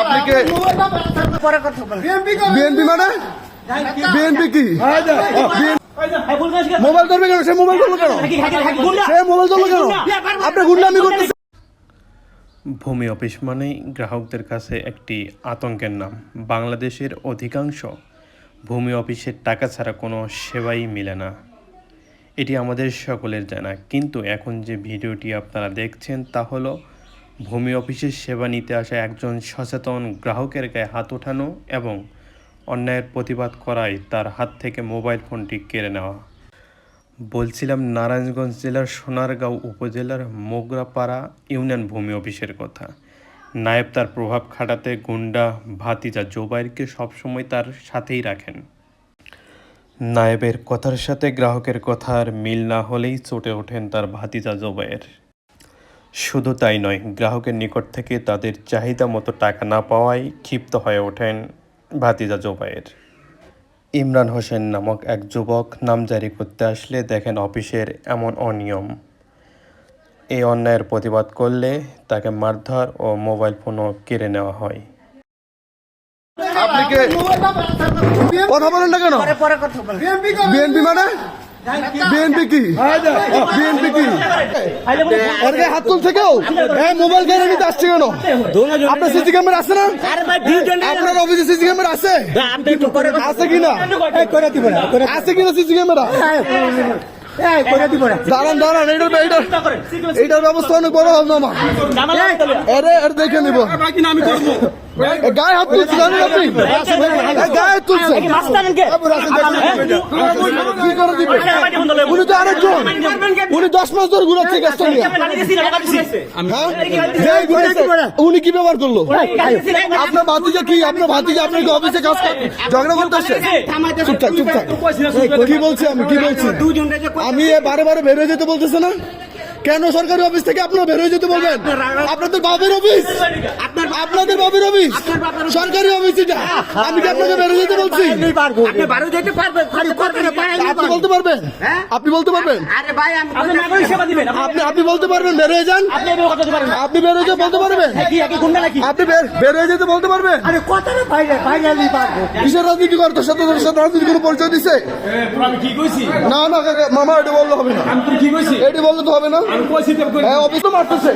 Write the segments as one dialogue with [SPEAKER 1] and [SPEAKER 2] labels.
[SPEAKER 1] আপনি কে?
[SPEAKER 2] পরে কথা বলেন
[SPEAKER 1] বিএনপি মানে? বিএনপি কি? মোবাইল ধরবে কেন? সে মোবাইল ধরলো কেন? সে মোবাইল ধরলো কেন? আপনি গুন্ডামি করতেছেন।
[SPEAKER 3] ভূমি অফিস মানেই গ্রাহকদের কাছে একটি আতঙ্কের নাম। বাংলাদেশের অধিকাংশ ভূমি অফিসের টাকা ছাড়া কোনো সেবাই মিলে না। এটি আমাদের সকলের জানা। কিন্তু এখন যে ভিডিওটি আপনারা দেখছেন তা হলো ভূমি অফিসের সেবা নিতে আসা একজন সচেতন গ্রাহকের গায়ে হাত ওঠানো এবং অন্যায়ের প্রতিবাদ করায় তার হাত থেকে মোবাইল ফোনটি কেড়ে নেওয়া। বলছিলাম নারায়ণগঞ্জ জেলার সোনারগাঁও উপজেলার মোগরাপাড়া ইউনিয়ন ভূমি অফিসের কথা। নায়েব তার প্রভাব খাটাতে গুন্ডা ভাতিজা জোবাইরকে সবসময় তার সাথেই রাখেন। নায়েবের কথার সাথে গ্রাহকের কথার মিল না হলেই চটে ওঠেন তার ভাতিজা জোবাইর শুধু তাই নয় গ্রাহকের নিকট থেকে তাদের চাহিদা মতো টাকা না পাওয়ায় ক্ষিপ্ত হয়ে ওঠেন ভাতিজা জোবাইর ইমরান হোসেন নামক এক যুবক নাম জারি করতে আসলে দেখেন অফিসের এমন অনিয়ম। এই অন্যায়ের প্রতিবাদ করলে তাকে মারধর ও মোবাইল ফোনও কেড়ে নেওয়া হয়।
[SPEAKER 1] কথা বলেন না কেন? বিএনপি মানে? বিএনপি কি? বিএনপি কি? এর গায়ে হাত তুলছে কেউ হ্যাঁ মোবাইল কেন নিতে আসছে কেন? আপনার সিসি ক্যামেরা আছে না? আপনার অফিসে সিসি ক্যামেরা আছে?
[SPEAKER 2] আপনি একটু পরে কথা
[SPEAKER 1] আছে কিনা?
[SPEAKER 2] করে দিব না করে
[SPEAKER 1] আছে কিনা সিসি ক্যামেরা?
[SPEAKER 2] এই করে দিব না
[SPEAKER 1] দাঁড়ান দাঁড়ান এইটার এইটার এইটার ব্যবস্থা অনেক বড় হবে আমার এরে দেখে নিব। গায়ে হাত তুলছে জানেন আপনি তুলছে কি করে দিবে উনি তো আরেকজন উনি দশ মাস ধরে ঘুরাচ্ছে গ্যাসটা নিয়ে হ্যাঁ? উনি কি ব্যবহার করল আপনার ভাতিজা কি আপনার ভাতিজা আপনার কি অফিসে কাজ করে ঝগড়া করতে আসছে চুপ থাক চুপ থাক কি বলছি আমি কি বলছি আমি বারে বারে বের হয়ে যেতে বলতেছে না কেন সরকারি অফিস থেকে আপনারা বের হয়ে যেতে বলবেন আপনাদের বাবের অফিস অফিস সরকারি অফিস এটা। আমি কি আপনাকে বের যেতে বলছি?
[SPEAKER 2] আপনি বারো
[SPEAKER 1] বলতে পারবেন
[SPEAKER 2] হ্যাঁ?
[SPEAKER 1] আপনি বলতে পারবেন?
[SPEAKER 2] আরে ভাই আমি
[SPEAKER 4] আপনি নাগরিক সেবা দিবেন আপনি
[SPEAKER 1] বলতে পারবেন বের হয়ে যান।
[SPEAKER 4] আপনি
[SPEAKER 1] বের হয়ে যেতে বলতে পারবেন।
[SPEAKER 4] কি একই গুন্ডা নাকি?
[SPEAKER 1] আপনি বের বের হয়ে যেতে বলতে পারবেন? কিসের রাজনীতি করে? তোর সাথে রাজনীতি কোনো পরিচয় দিছে?
[SPEAKER 4] আমি কি কইছি?
[SPEAKER 1] না না কাকা, মামা এটা বললে হবে না।
[SPEAKER 4] আমি কি কইছি?
[SPEAKER 1] এটি বললে তো হবে না।
[SPEAKER 4] আমি কইছি তো
[SPEAKER 1] হ্যাঁ অফিস তো মারতেছে।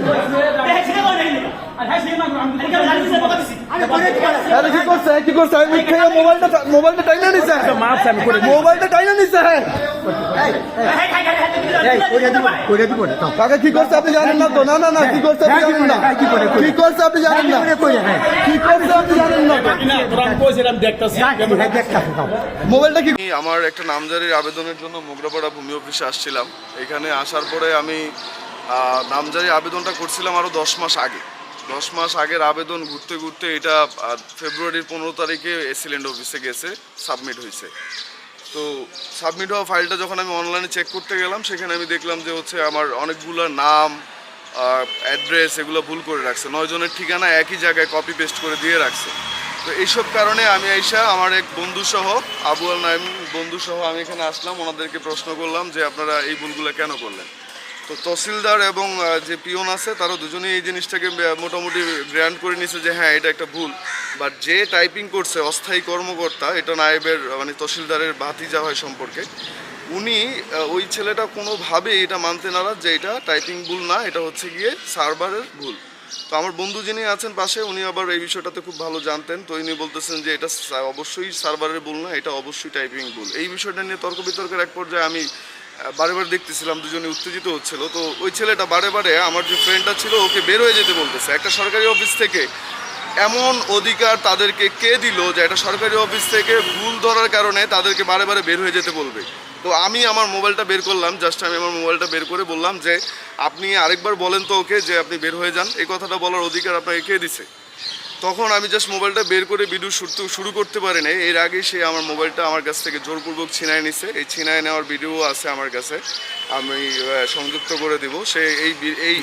[SPEAKER 2] আরে
[SPEAKER 1] কি করছে? কি করছে? আমি খেয়ে মোবাইলটা মোবাইলটা টাইনা নিছে।
[SPEAKER 4] মাছ আমি করে
[SPEAKER 1] মোবাইলটা টাইনা নিছে। হ্যাঁ
[SPEAKER 2] এই করে দিব করে দিব না তো
[SPEAKER 1] কাকা কি করছে আপনি জানেন না তো? না না না কি করছে আপনি জানেন না?
[SPEAKER 2] কি করে, কি করে?
[SPEAKER 1] কি করছে আপনি জানেন না?
[SPEAKER 2] হ্যাঁ
[SPEAKER 1] কি করছে আপনি জানেন না?
[SPEAKER 2] হ্যাঁ
[SPEAKER 1] মোবাইলটা কি
[SPEAKER 5] আমার একটা নামজারির আবেদনের জন্য মোগরাপাড়া ভূমি অফিসে আসছিলাম। এখানে আসার পরে আমি আহ, নামজারির আবেদনটা করছিলাম আরও দশ মাস আগে। দশ মাস আগের আবেদন ঘুরতে ঘুরতে এটা ফেব্রুয়ারির পনেরো তারিখে এসিল্যান্ড অফিসে গেছে, সাবমিট হয়েছে। তো সাবমিট হওয়া ফাইলটা যখন আমি অনলাইনে চেক করতে গেলাম, সেখানে আমি দেখলাম যে হচ্ছে আমার অনেকগুলো নাম অ্যাড্রেস এগুলো ভুল করে রাখছে। নয় জনের ঠিকানা একই জায়গায় কপি পেস্ট করে দিয়ে রাখছে। তো এইসব কারণে আমি আইসা আমার এক বন্ধু সহ আবু আল নাইম বন্ধু সহ আমি এখানে আসলাম, ওনাদেরকে প্রশ্ন করলাম যে আপনারা এই ভুলগুলো কেন করলেন? তো তহসিলদার এবং যে পিয়ন আছে তারা দুজনেই এই জিনিসটাকে মোটামুটি গ্র্যান্ড করে নিছে যে হ্যাঁ এটা একটা ভুল। বাট যে টাইপিং করছে, অস্থায়ী কর্মকর্তা, এটা নায়েবের মানে তহসিলদারের ভাতিজা হয় সম্পর্কে, উনি ওই ছেলেটা কোনোভাবেই এটা মানতে নারাজ যে এটা টাইপিং ভুল না, এটা হচ্ছে গিয়ে সার্ভারের ভুল। তো আমার বন্ধু যিনি আছেন পাশে, উনি আবার এই বিষয়টাতে খুব ভালো জানতেন। তো উনি বলতেছেন যে, এটা অবশ্যই সার্ভারের ভুল না, এটা অবশ্যই টাইপিং ভুল। এই বিষয়টা নিয়ে তর্ক বিতর্কের এক পর্যায়ে আমি বারে বারে দেখতেছিলাম দুজনে উত্তেজিত হচ্ছিল। তো ওই ছেলেটা বারে বারে আমার যে ফ্রেন্ডটা ছিল, ওকে বের হয়ে যেতে বলতেছে। একটা সরকারি অফিস থেকে এমন অধিকার তাদেরকে কে দিল যে একটা সরকারি অফিস থেকে ভুল ধরার কারণে তাদেরকে বারে বারে বের হয়ে যেতে বলবে? তো আমি আমার মোবাইলটা বের করলাম জাস্ট আমি আমার মোবাইলটা বের করে বললাম যে, আপনি আরেকবার বলেন তো ওকে যে আপনি বের হয়ে যান। এই কথাটা বলার অধিকার আপনাকে কে দিছে? তখন আমি জাস্ট মোবাইলটা বের করে ভিডিও শুরু শুরু করতে পারি নাই। এর আগে সে আমার মোবাইলটা আমার কাছ থেকে জোরপূর্বক ছিনায় নিছে। এই ছিনায় নেওয়ার ভিডিও আছে আমার কাছে। আমি সংযুক্ত করে দিব। সে এই এই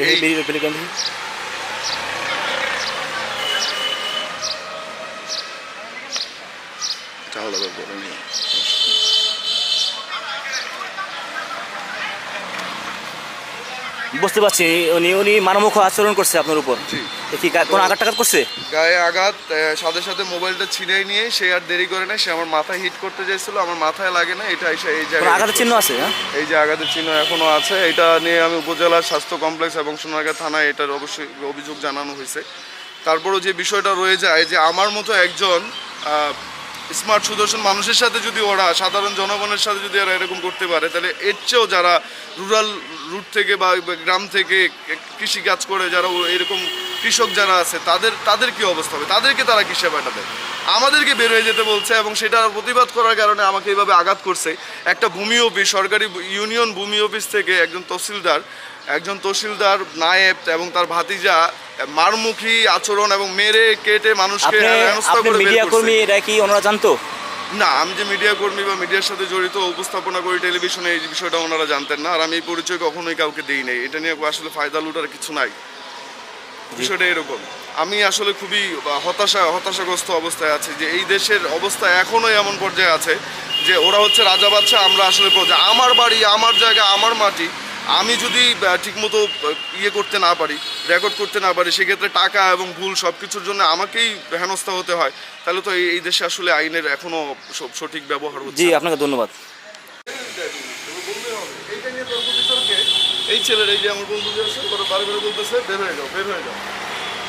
[SPEAKER 5] আলাদা করে।
[SPEAKER 6] বুঝতে পারছি উনি উনি মানমুখ আচরণ করছে আপনার উপর। কি কোনো আঘাত টাঘাত করছে?
[SPEAKER 5] গায়ে আঘাত সাথে সাথে মোবাইলটা ছিনিয়ে নিয়ে সে আর দেরি করে না সে আমার মাথায় হিট করতে চাইছিল আমার মাথায় লাগে না এটা এসে এই জায়গায়
[SPEAKER 6] আঘাতের চিহ্ন আছে হ্যাঁ?
[SPEAKER 5] এই যে আঘাতের চিহ্ন এখনও আছে এটা নিয়ে আমি উপজেলার স্বাস্থ্য কমপ্লেক্স এবং সোনারগাঁ থানায় এটার অবশ্যই অভিযোগ জানানো হয়েছে। তারপরও যে বিষয়টা রয়ে যায় যে আমার মতো একজন স্মার্ট সুদর্শন মানুষের সাথে যদি ওরা, সাধারণ জনগণের সাথে যদি ওরা এরকম করতে পারে, তাহলে এর চেয়েও যারা রুরাল রুট থেকে বা গ্রাম থেকে কৃষি কাজ করে, যারা এরকম কৃষক যারা আছে তাদের তাদের কি অবস্থা হবে? তাদেরকে তারা কি সেবাটা দেয় আমাদেরকে বের হয়ে যেতে বলছে এবং সেটার প্রতিবাদ করার কারণে আমাকে এইভাবে আঘাত করছে। একটা ভূমি অফিস সরকারি ইউনিয়ন ভূমি অফিস থেকে একজন তহসিলদার একজন তহসিলদার নায়েব এবং তার ভাতিজা মারমুখী আচরণ এবং মেরে কেটে মানুষকে
[SPEAKER 6] মিডিয়া কর্মী এটা কি ওনারা জানতো?
[SPEAKER 5] না আমি যে মিডিয়া কর্মী বা মিডিয়ার সাথে জড়িত উপস্থাপনা করি টেলিভিশনে এই বিষয়টা ওনারা জানতেন না। আর আমি এই পরিচয় কখনোই কাউকে দিই নাই। এটা নিয়ে আসলে ফায়দা লুটার কিছু নাই। বিষয়টা এরকম। আমি আসলে খুবই হতাশা হতাশাগ্রস্ত অবস্থায় আছি যে এই দেশের অবস্থা এখনও এমন পর্যায়ে আছে যে ওরা হচ্ছে রাজা বাচ্চা আমরা আসলে প্রজা। আমার বাড়ি আমার জায়গা আমার মাটি আমি যদি ঠিকমতো ইয়ে করতে না পারি রেকর্ড করতে না পারি সেক্ষেত্রে টাকা এবং ভুল সব কিছুর জন্য আমাকেই হেনস্থা হতে হয়। তাহলে তো এই- দেশে আসলে আইনের এখনও সঠিক ব্যবহার হচ্ছে
[SPEAKER 6] জি আপনাকে ধন্যবাদ
[SPEAKER 5] এইটা নিয়ে তর্ক বিতর্কে এই ছেলের এই যে আমার বন্ধু যে আছে, ওরা বারে বারে বলতেছে, বের হয়ে যাও, বের হয়ে যাও।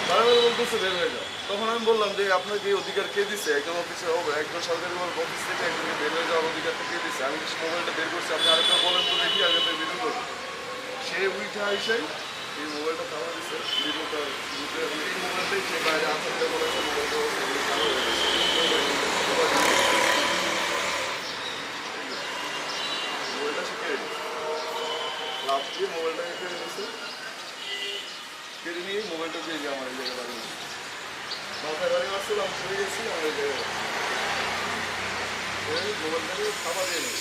[SPEAKER 5] বারে বারে বলতেছে, বের হয়ে যাও। তখন আমি বললাম যে আপনাকে এই অধিকার কে দিচ্ছে একজন অফিসে একজন সরকারি অফিস থেকে একজনকে বের হয়ে যাওয়ার অধিকারটা কে দিচ্ছে আমি মোবাইলটা বের করছি, আপনি আরেকবার বলেন তো দেখি, আগে তো ভিডিও করব। সে উইঠা আইসে এই মোবাইলটা খাওয়া দিচ্ছে ভিডিওটা এই মোবাইলটাই সে বাইরে আসতে বলেছে মোবাইলটা কেটে নিয়ে মোবাইলটা দিয়ে গিয়ে আমার এই জায়গায় বাড়ি মাথায় বাড়ি আসছিলাম চলে গেছি, আমার এই জায়গায় মোবাইলটাকে খাবার দিয়ে নেই